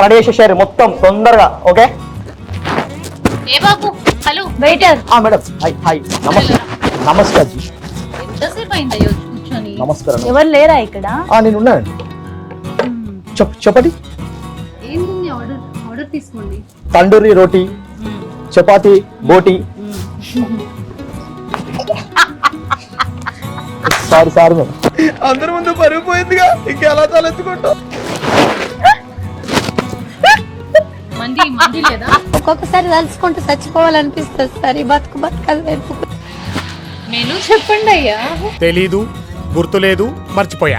Ready చేసేసారు మొత్తం తొందరగా ఓకే? ఏ బాబు? హలో? వెయిటర్. ఆ మేడం. Hi hi. నమస్తే. నమస్కార్ జీ ఎంతసేపు కూర్చొని? నమస్కారం ఎవరు లేరా ఇక్కడ? ఆ, నేను ఉన్నానండి చెప్ చెప్పండి. ఏంటి ఆర్డర్? ఆర్డర్ తీసుకోండి. తండూరి రోటీ చపాతి బోటి. Sorry sorry madam. అందరి ముందు పరుగు పోయిందిగా. ఇంకెలా తలెత్తుకుంటావు? మంది మంది లేదా? ఒక్కొక్కసారి తలుచుకుంటూ చచ్చిపోవాలనిపిస్తుంది సార్. ఈ బతుకు బతకదు వెతుకు మెనూ చెప్పండి అయ్యా. తెలీదు గుర్తులేదు మర్చిపోయా.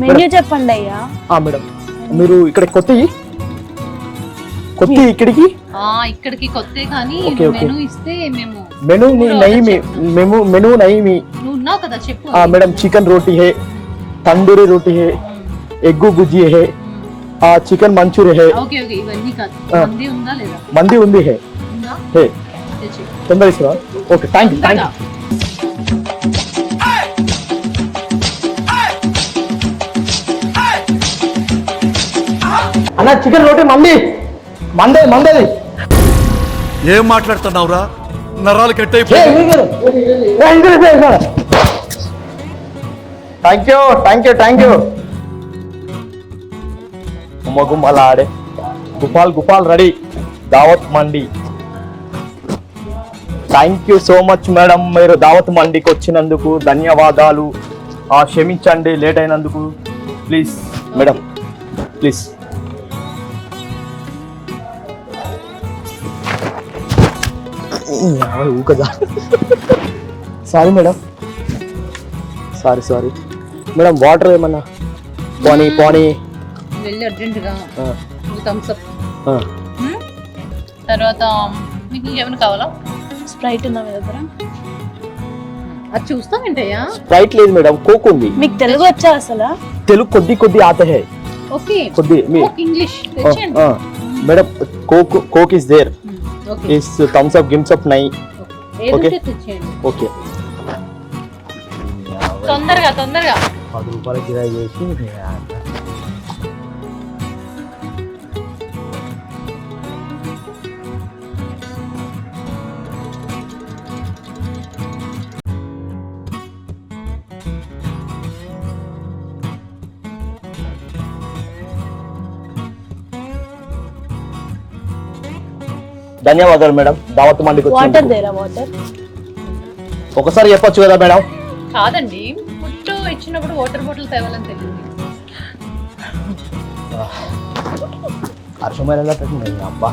మెన్యూ చెప్పండి అయ్యా. ఆ మేడం. మీరు ఇక్కడ కొత్త కొత్త ఇక్కడికి? ఆ ఇక్కడికి కొత్తే కానీ. మెనూ ఇస్తే మేము మెను నైమి మేము మెను నైమి. ఉన్నావు మేడం చికెన్ రోటీ హే తందూరి రోటీ హే ఎగ్గు బుజ్జి హే ఆ చికెన్ మంచూరి హే. మంది ఉందా లేదా? మంది ఉంది హే. హే. తొందర ఇస్తా okay thank you thank you అన్న చికెన్ రోటీ మంది. మందే మందేది. ఏం మాట్లాడుతున్నావురా? నరాలు cut thank you thank you thank you గుమ్మ గుమ్మలాడే గుపాల్ గుపాల్ ready Dawat Mandi thank you so much madam మీరు దావత్ మండికి వచ్చినందుకు ధన్యవాదాలు ఆ, క్షమించండి లేట్ అయినందుకు please madam please ఊకదా. Sorry madam sorry sorry madam water ఏమన్నా? పోనీ పోనీ వెళ్ళి అర్జెంటుగా థమ్స్ అప్ ఆ. తర్వాత మీకు ఇంకేమైనా కావాలా? స్ప్రైట్ ఉందా మీ దగ్గర? అది చూస్తామేంటయ్యా స్ప్రైట్ లేదు మేడం కోక్ ఉంది. మీకు తెలుగు వచ్చా అసలు? తెలుగు కొద్ది కొద్ది ఆత హై. ఓకే కొద్ది మీ English. Madam Coke Coke is there is Thums Up Thums Up నై ఓకే. ఓకే తొందరగా తొందరగా. పది రూపాయల కిరాయి చేసి ధన్యవాదాలు మేడం. దావత్ మండికి వాటర్. దేరా వాటర్? ఒకసారి చెప్పొచ్చు కదా మేడం? కాదండి. ఫుడ్ ఇచ్చినప్పుడు వాటర్ బాటిల్ తేవాలని తెలియదు. పెట్టింది అబ్బా.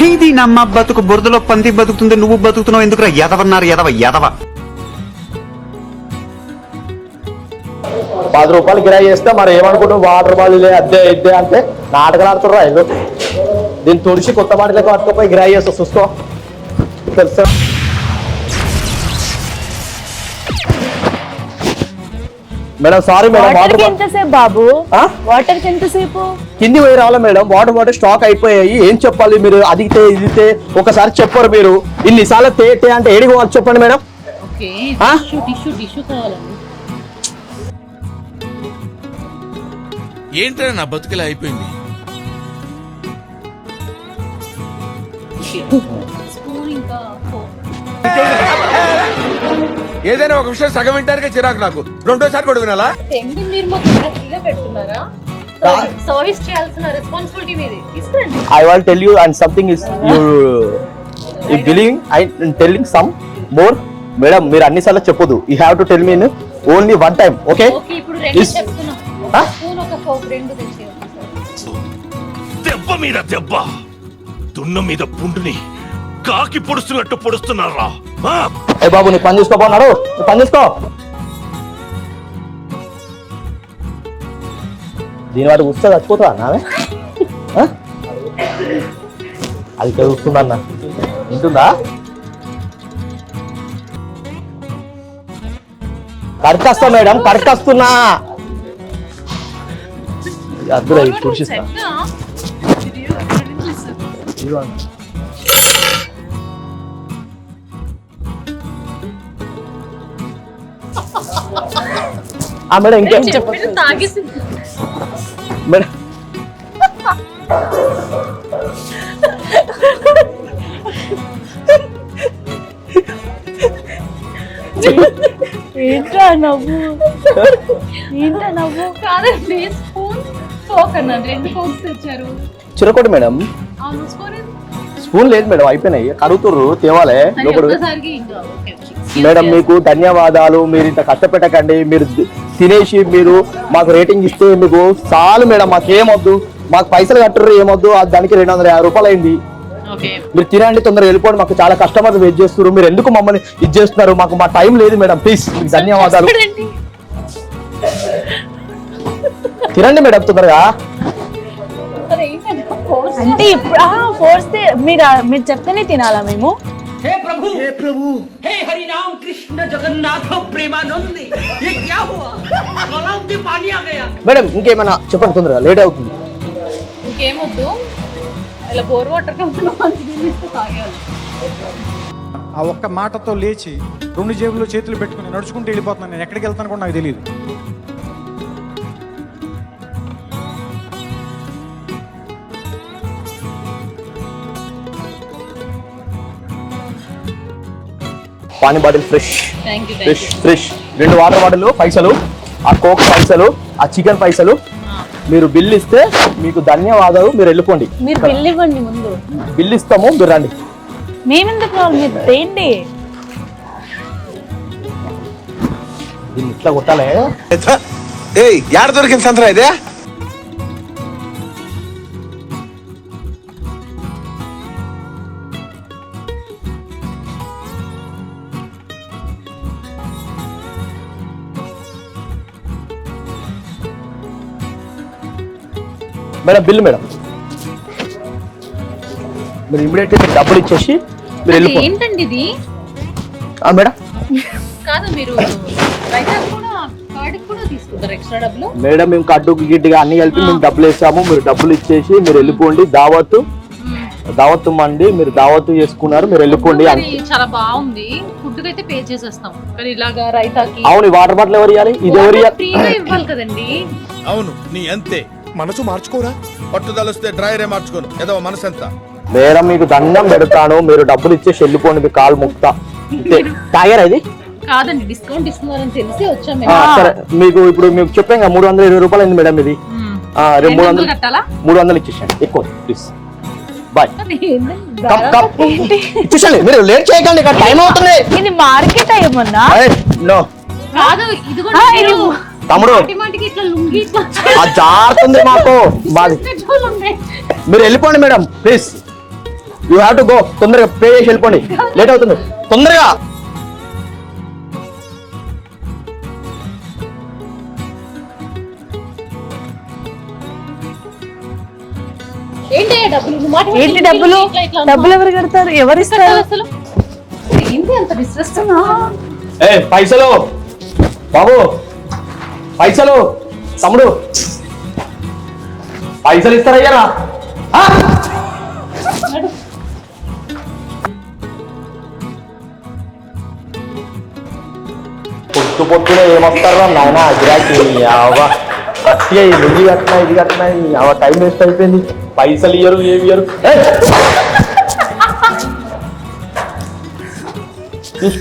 చీది నమ్మ బతుకు బురదలో పంది బతుకుతుంది నువ్వు బతుకుతున్నావు ఎందుకురా? ఎదవన్నారు ఎదవ ఎదవ. పది రూపాయలు కిరాయి చేస్తే మరి ఏమనుకుంటావు? వాటర్ బాటిల్ అద్దె ఇద్దే అంటే నాటకాలు ఆడుతుర్రా ఇల్లు దీన్ని తుడిచి కొత్త బాటిల్ పట్టుకోపోయి కిరాయి చేస్తా చూసుకో. తెలుసా? మేడం సారీ మేడం వాటర్ ఎంతసేపు బాబు? ఆ? వాటర్ ఎంతసేపు? కింది పోయి రావాలా మేడం? వాటర్ బాటిల్ స్టాక్ అయిపోయాయి. ఏం చెప్పాలి మీరు? అదిగితే ఇదితే ఒకసారి చెప్పరు మీరు. ఇన్నిసార్లు తే తే అంటే ఏడికి పోవాలి చెప్పండి మేడం. ఓకే ఆ? టిష్యూ టిష్యూ టిష్యూ కావాలండి. ఏంట్రా నా బతుకులా అయిపోయింది. ఏదైనా ఒక విషయం సగం వింటారుగా చిరాకు నాకు. రెండోసారి కూడా వినాలా తెంగి మీరు మాకు ఫ్రీగా పెడుతున్నారా? సర్వీస్ చేయాల్సిన రెస్పాన్సిబిలిటీ మీది. తీసుకురండి. I will tell you and something is you you believing I am telling some more. Madam మీరు అన్నిసార్లు చెప్పొద్దు. You have to tell me only one time okay okay ఇప్పుడు రెండు Is- చెప్తున్నాం. ఆ? ఒక స్పూన్ ఒక ఫోక్ రెండు తెచ్చి దెబ్బ మీద దెబ్బ. దున్న మీద పుండుని కాకి పొడుస్తున్నట్టు పొడుస్తున్నారా? ఏ బాబు నీ పని చూసుకోబోన్నాడు నీ పని చూసుకో. దీని వాటి కూర్చో చచ్చిపోతావా అన్న అది ఇక్కడ చూస్తుందా అన్న? వింటుందా? కడకస్తా మేడం కడకస్తున్నా అద్దురా ఇది చూసిస్తా ఆ మేడం ఇంకేం చెప్పండి మేడం ఏంట్రా నవ్వు? ఏంట్రా నవ్వు? కాదండి స్పూన్ ఫోక్ రెండు ఫోక్స్ తెచ్చారు. చిరకొడు మేడం. అవును స్పూన్ లేదు మేడం అయిపోయినాయి. కడుగుతుర్రు తేవాలే. ఇంకా ఓకే. మేడం. మీకు ధన్యవాదాలు. మీరు ఇంత కష్టపెట్టకండి. మీరు తినేసి మీరు మాకు రేటింగ్ ఇస్తే మీకు చాలు మేడం. మాకు ఏమొద్దు మాకు పైసలు కట్టరు ఏమొద్దు. అది దానికి రెండు వందల యాభై రూపాయలు అయింది ఓకే. మీరు తినండి తొందరగా వెళ్ళిపోండి. మాకు చాలా కస్టమర్లు వెయిట్ చేస్తున్నారు. మీరు ఎందుకు మమ్మల్ని ఇది చేస్తున్నారు? మాకు మా టైం లేదు మేడం. ప్లీజ్ మీకు ధన్యవాదాలు. తినండి మేడం తొందరగా? అంటే ఇప్పుడు ఫోర్స్ మీరు మీరు చెప్తేనే తినాలా మేము? हे प्रभु हे प्रभु हे हरि राम कृष्ण जगन्नाथ प्रेमानंद ये क्या हुआ गलाव में पानी आ गया మేడం ఇంకేమైనా చెప్పండి తొందరగా లేట్ అవుతుంది ఇంకేమొద్దు ఇలా బోర్ వాటర్ కంపెనీ మంచిగా ఇస్తే తాగేయాలి ఆ ఒక్క మాటతో లేచి రెండు జేబుల్లో చేతులు పెట్టుకుని నడుచుకుంటూ వెళ్ళిపోతున్నాను నేను ఎక్కడికి వెళ్తాను కూడా నాకు తెలియదు పానీ బాటిల్ ఫ్రెష్. Fresh fresh. రెండు వాటర్ బాటిల్ పైసలు ఆ కోక్ పైసలు ఆ చికెన్ పైసలు. మీరు బిల్ ఇస్తే మీకు ధన్యవాదాలు. మీరు వెళ్ళిపోండి. మీరు బిల్ ఇవ్వండి ముందు. బిల్ ఇస్తాము మీరు రండి. మేమెందుకు రావాలి? మీరు తేండి దీన్ని ఇట్లా కొట్టాలి. ఏయ్ యాడ దొరికింది సంతరా ఇదే? Madam bill madam. మీరు ఇమీడియట్ మీరు డబ్బులు ఇచ్చేసి మీరు అది వెళ్ళిపోండి ఏంటండి ఇది? ఆ, మేడం. కాదు మీరు రైతా కూడా కార్డుకి కూడా తీసుకుంటారు ఎక్స్ట్రా డబ్బులు? మేడం మేము కడ్డు గిడ్డుగా అన్ని కలిపి మేము డబ్బులు వేసాము. మీరు డబ్బులు ఇచ్చేసి మీరు వెళ్ళిపోండి. దావత్తు దావత్తు మండి మీరు దావత్తు చేసుకున్నారు. మీరు వెళ్ళిపోండి అంతే. చాలా బాగుంది. ఫుడ్ అయితే పే చేసేస్తాం. కానీ ఇలాగా రైతాకి అవును ఈ వాటర్ బాటిల్ ఎవరు ఇవ్వాలి ఇది ఎవరు ఇవ్వాలి ఫ్రీగా ఇవ్వాలి కదండి. అవును నీ అంతే. మనసు మార్చుకోరా? పట్టుదలొస్తే డ్రైరే మార్చుకోను. ఏదో మనసంతా. మేడం మీకు దండం పెడతాను మీరు డబ్బులు ఇచ్చేసి వెళ్ళిపోండి మీ కాలు ముక్తా. తాగారా ఇది? కాదండి డిస్కౌంట్ ఇస్తున్నారని తెలిసి వచ్చాం ఆ, మేము సరే మీకు ఇప్పుడు మీకు చెప్పాం కదా మూడు వందల ఇరవై రూపాయలు అయింది మేడం ఇది. మూడు వందలు మూడు వందలు ఇచ్చేసాను ఎక్కువ ప్లీజ్ బాయ్ అది ఏంటండి? కప్ కప్ ఇచ్చేసండి మీరు లేట్ చేయకండి ఇక్కడ టైం అవుతుంది. ఇది మార్కెట్ అయ్యమన్నా నో కాదు ఇది కూడా తమ్ముడు. మాటి మాటికి ఇట్లా లుంగి ఇట్లా ఆ జారుతుంది మాకు. ఉన్నాయి. మీరు వెళ్ళిపోండి madam please. You have to go తొందరగా పే చేసి వెళ్ళిపోండి. లేట్ అవుతుంది. తొందరగా. ఏంటి డబ్బులు? డబ్బులు? ఎవరు కడతారు? ఎవరు ఇస్తారు? అసలు? ఏంటి అంత డిస్ట్రెస్ ఏ పైసలు. బాబు. పైసలు తమ్ముడు. పైసలు ఇస్తారయ్యారా ఆ? పొద్దు ఏమొస్తారా నాయన గిరాకీ అవ్వ. అట్లా ఇది కట్టినా ఇది కట్టినా అవ టైం వేస్ట్ అయిపోయింది. పైసలు ఇయ్యరు ఏమి ఇయ్యరు.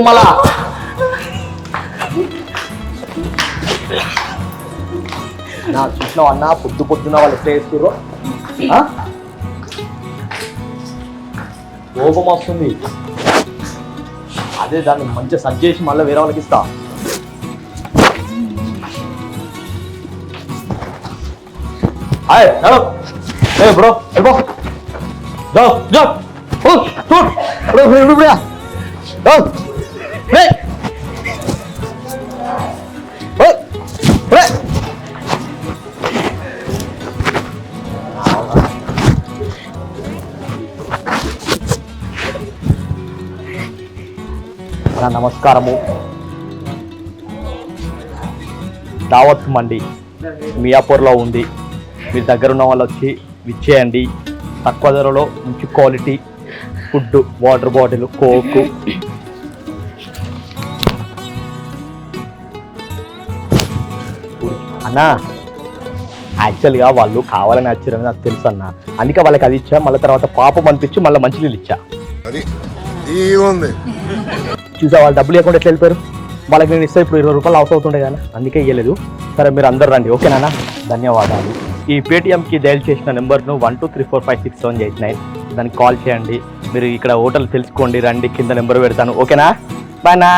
మళ్ళా. నా చూసిన అన్న? పొద్దు పొద్దున వాళ్ళు ఎట్లా వేస్తుర్రో కోపం వస్తుంది. అదే దాన్ని మంచిగా సర్జ్ చేసి మళ్ళీ వేరే వాళ్ళకి ఇస్తా. హాయ్ హలో ఏ బ్రో వెళ్ళిపో ఓ చూడు. Bro bro bro. నా నమస్కారము. దావత్ మండి మియాపూర్లో ఉంది. మీ దగ్గర ఉన్న వాళ్ళు వచ్చి విచ్చేయండి. తక్కువ ధరలో మంచి quality food water bottle Coke. అన్నా యాక్చువల్గా వాళ్ళు కావాలని వచ్చారని నాకు తెలుసు అన్న. అందుకే వాళ్ళకి అది ఇచ్చా మళ్ళీ తర్వాత పాపం అనిపించి మళ్ళీ మంచి నీళ్ళు ఇచ్చా. ఉంది. చూసా వాళ్ళు డబ్బులు లేకుండా ఎట్లా వెళ్ళిపోయారు? వాళ్ళకి నేను ఇస్తే ఇప్పుడు ఇరవై రూపాయలు అవసరం అవుతుండే కానీ అందుకే ఇవ్వలేదు సరే మీరు అందరు రండి ఓకేనా ధన్యవాదాలు. ఈ పేటిఎంకి డైల్ చేసిన నెంబర్ను one two three four five six seven eight nine దానికి కాల్ చేయండి. మీరు ఇక్కడ హోటల్ తెలుసుకోండి రండి కింద నెంబర్ పెడతాను. ఓకేనా? బాయ్ నా